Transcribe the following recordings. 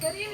பெரிய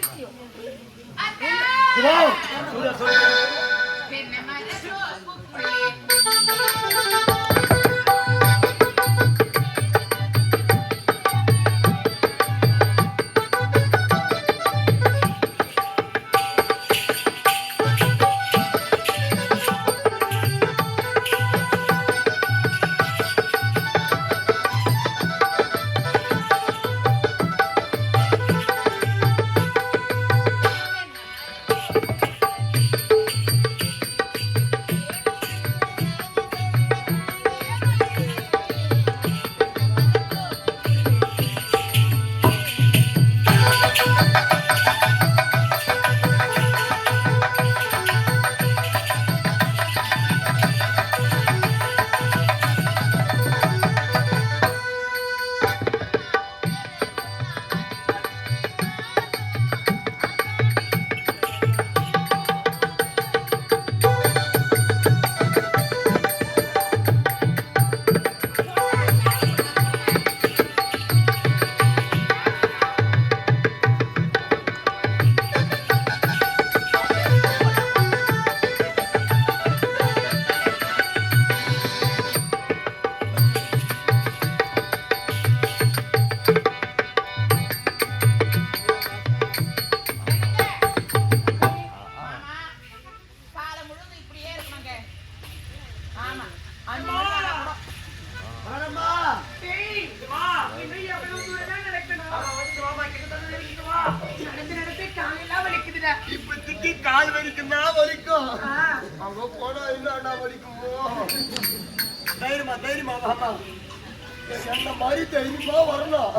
தைரியமா தைரியமா வாமா என்ன மாதிரி தைரியமா வரணும்?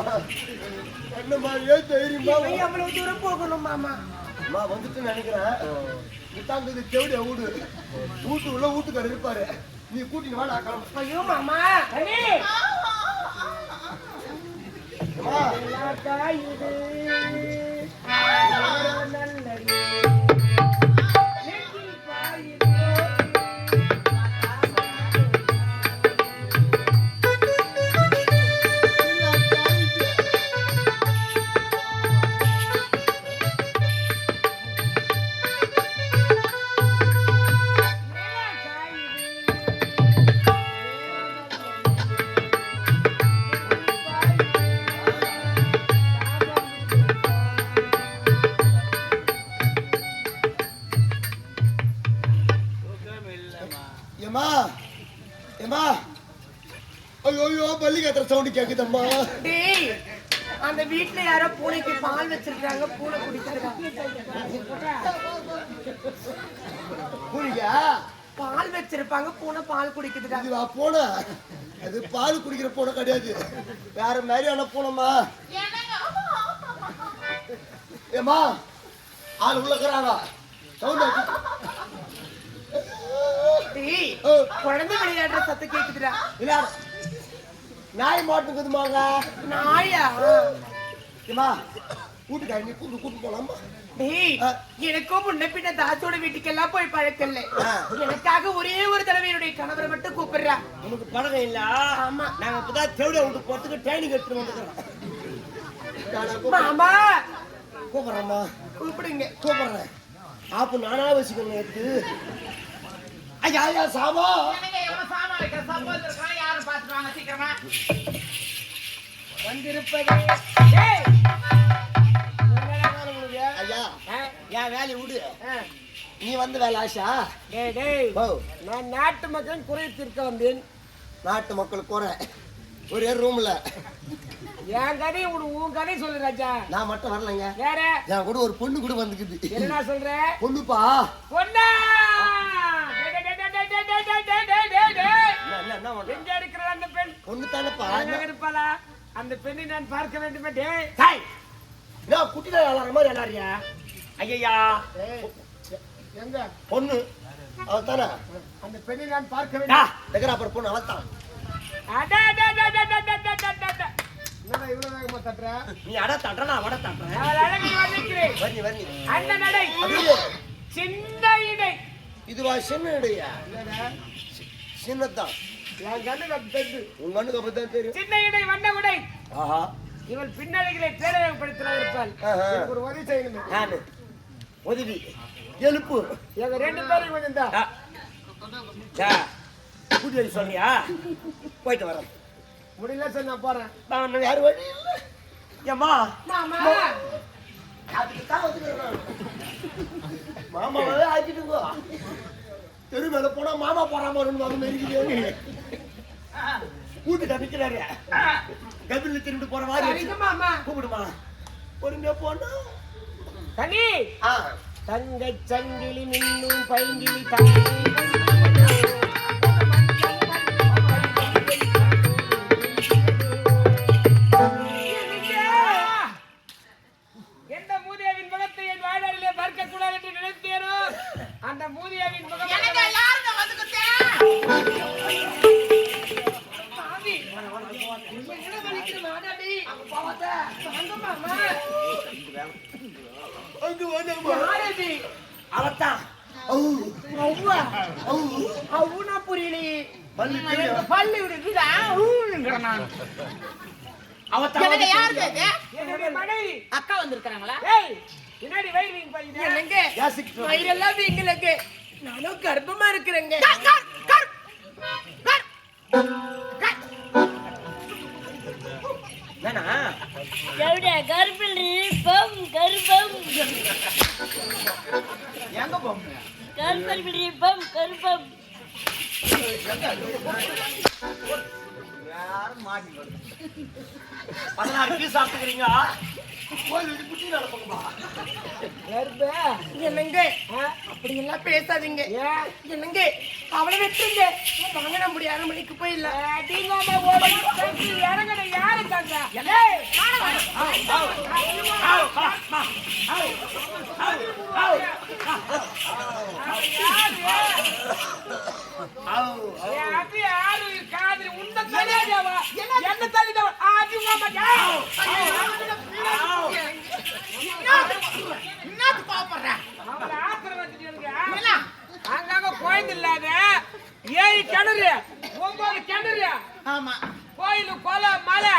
என்ன மாதிரியே தைரியமா. எவ்வளவு தூரம் போகணும் மாமா? அம்மா வந்துட்டு நினைக்கிறேன். இதாங்க இது செவிடிய வீடு வீட்டு உள்ள வீட்டுக்காரர் இருப்பாரு. நீ கூட்டிட்டு வா நான் கிளம்புறேன். ஐயோ மாமா. இது. யாரோ நல்லது. கேக்குதம்மா? டேய் அந்த வீட்ல யாரோ பூனைக்கு பால் வச்சிருக்காங்க பூனை குடிக்கிறாங்க புரியா பால் வச்சிருப்பாங்க பூனை பால் குடிக்குதுடா இது நான் போன. அது பால் குடிக்கிற பூனை கிடையாது. வேற மாதிரியான பூனைம்மா. ஏம்மா ஆள் உள்ள இருக்கிறாங்க. சவுண்ட் குழந்தை விளையாடுற சத்தம் கேக்குதுடா. இல்ல நாய் மாட்டுக்குதுமாங்க நாயா? ஏம்மா கூட்டுக்காரி நீ கூட்டு கூட்டு போலாமா. எனக்கும் முன்ன பின்ன தாத்தோட வீட்டுக்கெல்லாம் போய் பழக்கம் இல்ல ஆ. எனக்காக ஒரே ஒரு தடவை என்னுடைய கணவரை மட்டும் கூப்பிடுறா. உனக்கு பழகம் இல்ல? ஆமா. நாங்க இப்பதான் தேவடியா விட்டு போறதுக்கு ட்ரைனிங் எடுத்துட்டு வந்துக்கிறோம். மாமா! கூப்பிடுறேம்மா. கூப்பிடுங்க. கூப்பிடுறேன். ஆப்பு நானா வச்சுக்கணும் எடுத்து. ஐயா ஐயா சாமா. எனக்கு பாத்துருவாங்க சீக்கிரமா. வந்திருப்பதே. டேய்! என்னடா உங்களுக்கு? ஐயா ஆ? என் வேலையை விடு. ஆ. நீ வந்து வேலை ஆஷா. டேய் டேய். ஓ நான் நாட்டு மக்களின் குறை தீர்க்க வந்தேன். நாட்டு மக்கள் குறை. ஒரே ரூம்ல என் கதை உன் உன் கதை சொல்லு ராஜா. நான் மட்டும் வரலைங்க. வேற என் கூட ஒரு பொண்ணு கூட வந்துக்குது. என்ன சொல்ற? பொண்ணுப்பா. பொண்ணா? என்ன இருக்கிற அந்த பெண்? ஒண்ணு தானப்பா. இருப்பாளா? அந்த பெண்ணை நான் பார்க்க வேண்டுமே. தாய் இதோ குட்டில விளாடுற மாதிரி விளாடுறியா? ஐயா எங்க? பொண்ணு. அவள் அந்த பெண்ணை நான் பார்க்க வேண்டாம். நகரா அப்புறம் பொண்ணு அவள் தான். நீ அட தட்டுற நான் வட தட்டுறேன் சின்ன இடை. இதுவா சின்ன இடையா? சின்னதான் என் கண்ணுக்கு அப்படி தெரியுது உன் கண்ணுக்கு அப்பதான் தெரியும். சின்ன இடை வண்ண உடை. ஆஹா. இவள் பின்னடைகளை பேரழகுபடுத்தினார் இருப்பாள். எனக்கு ஒரு உதவி செய்யணுமே. நானு உதவி. எழுப்பு. எங்க ரெண்டு பேரும் கொஞ்சம். சா, கூட்டி சொல்றியா? போயிட்டு வரேன் முடியல சரி நான் போறேன். நான் யாரு வழி ஏம்மா? தான் மாமாவே ஆக்கிட்டுங்க தெரு மேல போனா மாமா போறாம வரும்னு வந்து இருக்குது வீட்டுக்கு நிக்கிறாரு. கபில திரும்பிட்டு போற மாதிரி கூப்பிடுமா? பொறுமையா போனா. ஆ. தங்க சங்கிலி மின்னும் பைங்கிலி தாய் அவத்தான். அவ்வூனா புரியலையே. பல்லு? ஊன்னுங்கிறேன் நான். அவத்தான் யாரு மனைவி. அக்கா வந்திருக்கிறாங்களா? என்னடி வயிறு யாசிக்கு வயிறெல்லாம் வீங்கலங்க. நானும் கர்ப்பமா இருக்கிறேங்க. கருப்பில் பம் கருப்பம். எங்க போங்க கருப்பல் பம் கருப்பம். யாரும் மாட்டி பதினாறு பீஸ் சாப்பிட்டுக்கிறீங்க. என்னங்க அப்படி எல்லாம் பேசாதீங்க என்னங்க அவளை வெட்டுங்க வாங்க நம்ம ஆறு மணிக்கு தட்டி இறங்குன யாரு தங்க? ஆறு காதுல உன்னை என்னை தள்ளிட்டவா? இருக்க. அங்கங்க கோயில் இல்லாத ஏழு கிணறு ஒன்பது கிணறு ஆமா கோயில் கொலை மலை.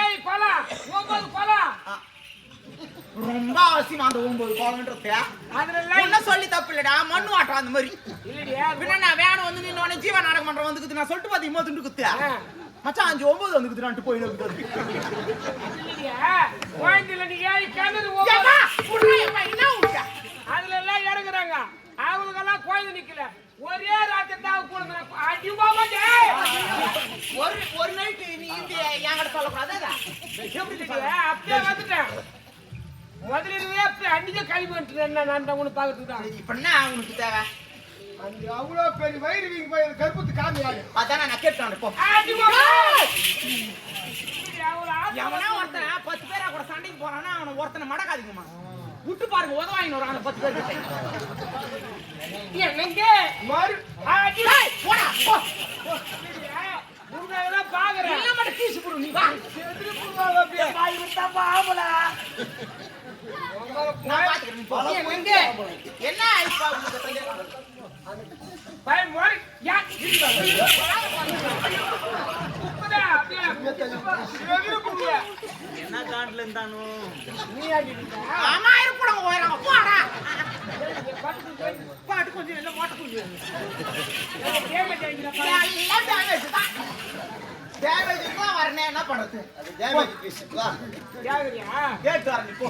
ஏழு கொலை ஒன்பது கொலை ரொம்ப அவசியம் அந்த ஒன்பது அதுல என்ன சொல்லி தப்பு இல்லடா மண்ணு ஆட்டம் அந்த மாதிரி இல்லடியா பின்ன நான் வேணும் வந்து நின்னு உடனே ஜீவா நாடகம் பண்ற வந்துக்குது நான் சொல்லிட்டு பாத்தீங்க துண்டு குத்து. மச்சான் அஞ்சு ஒன்பது வந்துக்குதுடான்ட்டு போயிட்டு இல்லையா? கோயந்தில நீ ஏழு கிணறு என்ன? அதுல எல்லாம் இறங்குறாங்க. அவங்களுக்கெல்லாம் கோயில் நிக்கல. ஒரே ராத்திரி தான் கொடுங்க அடிவாமா டேய்! ஒரு ஒரு நைட்டு நீ இது என்கிட்ட சொல்லக்கூடாது அப்படியே வந்துட்டேன். முதல்ல அப்படியே அன்னைக்கே கழிவு வந்துட்டேன் நான் தான் உனக்கு பார்க்கறதுக்கு தான். இப்ப என்ன உனக்கு தேவை? அந்த பெரிய வயிறு வீங்கி போய் கருப்பத்து காமியாரு அதான் நான் கேட்டேன் இப்போ எவனா ஒருத்தன் பத்து பேரா கூட சண்டைக்கு போறானா அவனை ஒருத்தனை மடக்காதீங்கம்மா. விட்டு பாருங்க உதவாயின்னு வராங்க பத்து பேர். என்னங்க? மாறு போடா, போ. பாக்குறேன். எல்லாம் மட்டும் கீசு போடு, நீ வா. விட்டா பாவலா நான் பாத்துக்கிறேன், என்ன உனக்கு? அப்படியே எகிரு புடியா என்ன காண்டில் இருந்தானோ நீ ஆமா, இருப்படம் உயரம். போடா. பாட்டு கொஞ்சம் இல்லை, ஓட்ட கொஞ்சம். எல்லாம் damage தான். தான் வரணும், என்ன பண்றது? அது டேமேஜ் கேட்டு போ.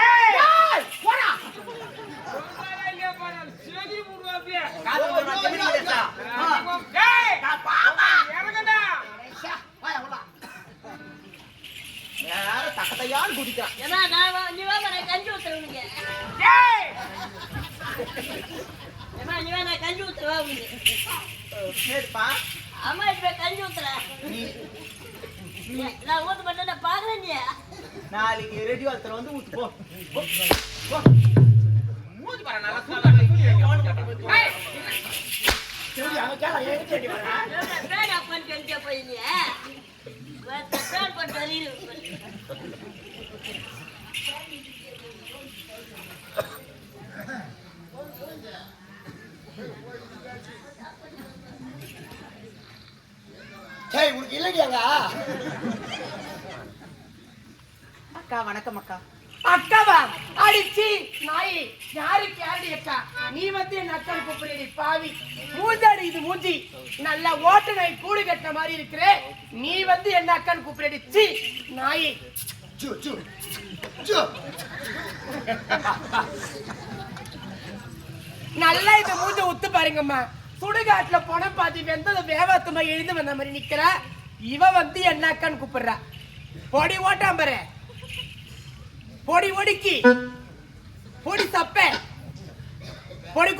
ஏய் வாசத்துல வந்து ஊத்து போ. மூஞ்சி பாரு நல்லா சூடாக இருக்கு. ஏய், சரி அவன் கேள ஏன் தேடி வரா பேடா பண்ணி கழிச்சா போய் நீ பேன் போட்டு அறிவு சரி உனக்கு இல்லையாங்க அக்கா வணக்கம் அக்கா. அக்காவா? அடிச்சி! நாய் யாருக்கு யாரடி அக்கா? நீ வந்து என் அக்கா கூப்பிடுறி பாவி. மூஞ்சாடி இது மூஞ்சி. நல்லா ஓட்டு நாய் கூடு கட்டின மாதிரி இருக்கிறே. நீ வந்து என்ன அக்கான்னு கூப்பிடுறி சி நாய். சு சு சு நல்லா இந்த மூஞ்ச உத்து பாருங்கம்மா. சுடுகாட்டுல போன பாதி வெந்தத வேவாத்தமா எழுந்து வந்த மாதிரி நிக்கிற. இவ வந்து என்ன அக்கான்னு கூப்பிடுறா. பொடி ஓட்டாம் பாரு. பொடி ஒடுக்கி. பொடி சப்ப. பொடி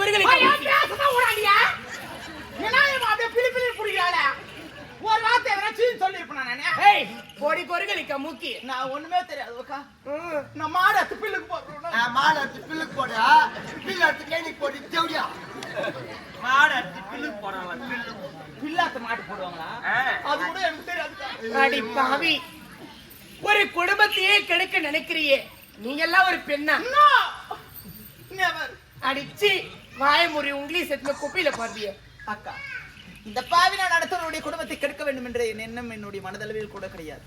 பிடிக்கிறாள. ஒரு வார்த்தை எதனாச்சும் சொல்லியிருப்பேன் நானே? ஏய் பொடி குறுகளிக்க மூக்கி நான் ஒண்ணுமே தெரியாது ம். நான் மாடு அத்து பில்லுக்கு போடுறேன் நான் மாடு எடுத்து பில்லுக்கு போட பில்லு எடுத்து கேணிக்கு போட்டு தேவடியா மாடு அடிச்சு பில்லுக்கு போறாங்க பில்லு பில்லாத்து மாட்டு போடுவாங்களா? அது கூட எனக்கு தெரியாதுக்கா அடி பாவி. ஒரு குடும்பத்தையே கெடுக்க நினைக்கிறியே. நீ எல்லாம் ஒரு பெண்ணா? அடிச்சு வாய முறி இங்கிலீஷ் எத்தனை குப்பையில போடுறியே அக்கா இந்த பாவி நான் அடுத்தவருடைய குடும்பத்தை கெடுக்க வேண்டும் என்ற என் எண்ணம் என்னுடைய மனதளவில் கூட கிடையாது.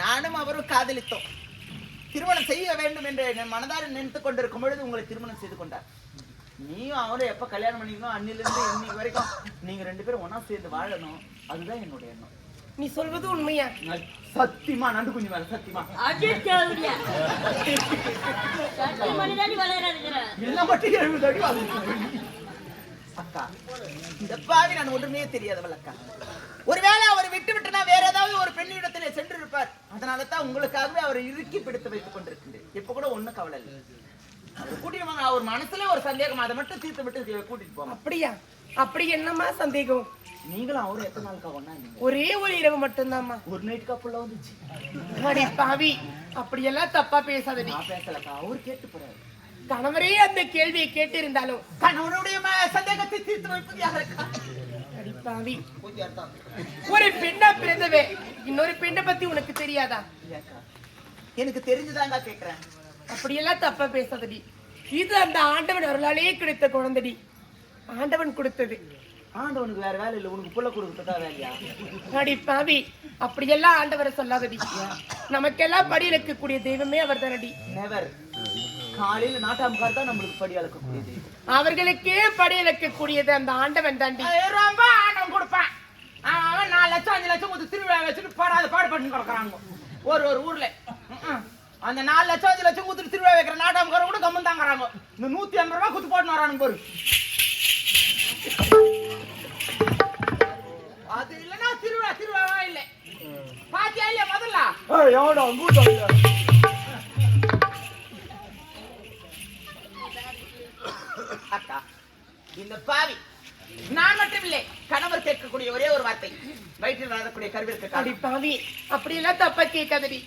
நானும் அவரும் காதலித்தோம். திருமணம் செய்ய வேண்டும் என்று என் மனதார நினைத்துக் கொண்டிருக்கும் பொழுது உங்களை திருமணம் செய்து கொண்டார். நீயும் அவரும் எப்ப கல்யாணம் பண்ணிக்கணும்? அன்னிலிருந்து இன்னைக்கு வரைக்கும் நீங்க ரெண்டு பேரும் ஒண்ணா சேர்ந்து வாழணும். அதுதான் என்னுடைய எண்ணம். நீ சொல்வது உண்மையா? சத்தியமா நண்டு குஞ்சு மேல சத்தியமா. என்ன மட்டும் எழுபது அடி அக்கா இந்த பாவி நான் ஒன்றுமே தெரியாதவள் அக்கா. ஒருவேளை அவர் விட்டு விட்டுனா வேற ஏதாவது ஒரு பெண்ணிடத்திலே சென்று இருப்பார் அதனால தான் உங்களுக்காகவே அவரை இறுக்கி பிடித்து வைத்துக் கொண்டிருக்கின்றேன். இப்ப கூட ஒண்ணும் கவலை இல்லை. கூட்டிட்டு வாங்க அவர் மனசுல ஒரு சந்தேகம் அதை மட்டும் தீர்த்து விட்டு கூட்டிட்டு போங்க. அப்படியா? அப்படி என்னம்மா சந்தேகம்? நீங்களும் அவரும் எத்தனை நாளுக்கா ஒண்ணா ஒரே ஒரு இரவு மட்டும்தாம்மா. ஒரு நைட்டுக்கா ஃபுல்லா வந்துச்சு. அடி பாவி அப்படியெல்லாம் தப்பா பேசாதடி நான் பேசலக்கா அவர் கேட்டு போறாரு. கணவரே அந்த கேள்வியை கேட்டிருந்தாலும் கணவனுடைய ம- சந்தேகத்தை தீர்த்து வைப்பது யாருக்கா? பாவி. ஒரு பெண்ணா பிறந்தவே இன்னொரு பெண்ணை பத்தி உனக்கு தெரியாதா? எனக்கு தெரிஞ்சுதாங்க கேக்குறேன். அப்படியெல்லாம் தப்பா பேசாதடி இது அந்த ஆண்டவன் அருளாலே கிடைத்த குழந்தைடி ஆண்டவன் கொடுத்தது. ஆண்டவனுக்கு வேற வேலை இல்லை உனக்கு புள்ள கொடுக்கறதா வேலையா? அடி பாவி. அப்படியெல்லாம் ஆண்டவரை சொல்லாதடி. நமக்கெல்லாம் படி இழக்கக்கூடிய தெய்வமே அவர் தானடி நெவர் காலையில நாட்டாமக்கார் தான் நம்மளுக்கு படி அளக்கக்கூடியது அவர்களுக்கே படி இழக்கக்கூடியது அந்த ஆண்டவன் தாண்டி. ரொம்ப ஆண்டம் கொடுப்பேன். அவன் நாலு லட்சம் அஞ்சு லட்சம் கொடுத்து திருவிழா வச்சுட்டு பாடாத பாடு பண்ணி கிடக்குறாங்க. ஒரு ஒரு ஊர்ல. அந்த நாலு லட்சம் அஞ்சு லட்சம் கொடுத்துட்டு திருவிழா வைக்கிற நாட்டாமக்கார கூட கம்மன் தாங்கிறாங்க. இந்த நூத்தி ஐம்பது ரூபாய் குத்து போட்டு வரானுங்க பாரு. அது இல்லைன்னா திருவிழா திருவிழாவா இல்லை? பாத்தியா இல்லையா முதல்ல? எவடா அங்கூட்டா அக்கா இந்த பாவி. நான் மட்டும் இல்லை கணவர் கேட்கக்கூடிய ஒரே ஒரு வார்த்தை. வயிற்றில் வளரக்கூடிய கருவிற்கு அடி பாவி அப்படியெல்லாம் தப்பா கேட்காதடி.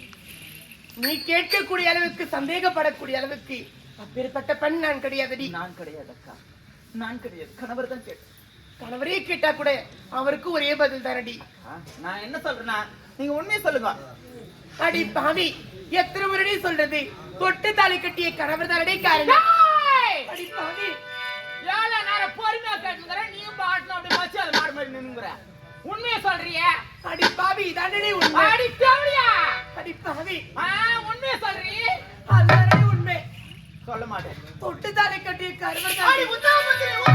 நீ கேட்கக்கூடிய அளவுக்கு சந்தேகப்படக்கூடிய அளவுக்கு அப்பேற்பட்ட பெண் நான் கிடையாதடி. நான் கிடையாது அக்கா நான் கிடையாது. கணவர் தான் கேட்டு கணவரே கேட்டா கூட அவருக்கு ஒரே பதில் தானடி நான் என்ன சொல்றேன்னா நீங்க உண்மையை சொல்லுங்க. அடி பாவி எத்தனை முறை சொல்றது? தொட்டு தாலி கட்டிய கணவர் தானடி காரணம்? அடி பாவி. ஏழை நேரம் பொறுமையா கேட்டுக்கிறேன் நீயும் பாட்டணும் அப்படி வச்சு அது மாடு மாதிரி நின்னுங்கிற. உண்மையை சொல்றியே? அடி பாவி இதானடி உண்மை? அடி தேவடியா? அடி பாவி. ஆ, உண்மையை சொல்றீ? அதுதானடி உண்மை சொல்ல மாட்டேன். தொட்டு தாலி கட்டிய கணவர்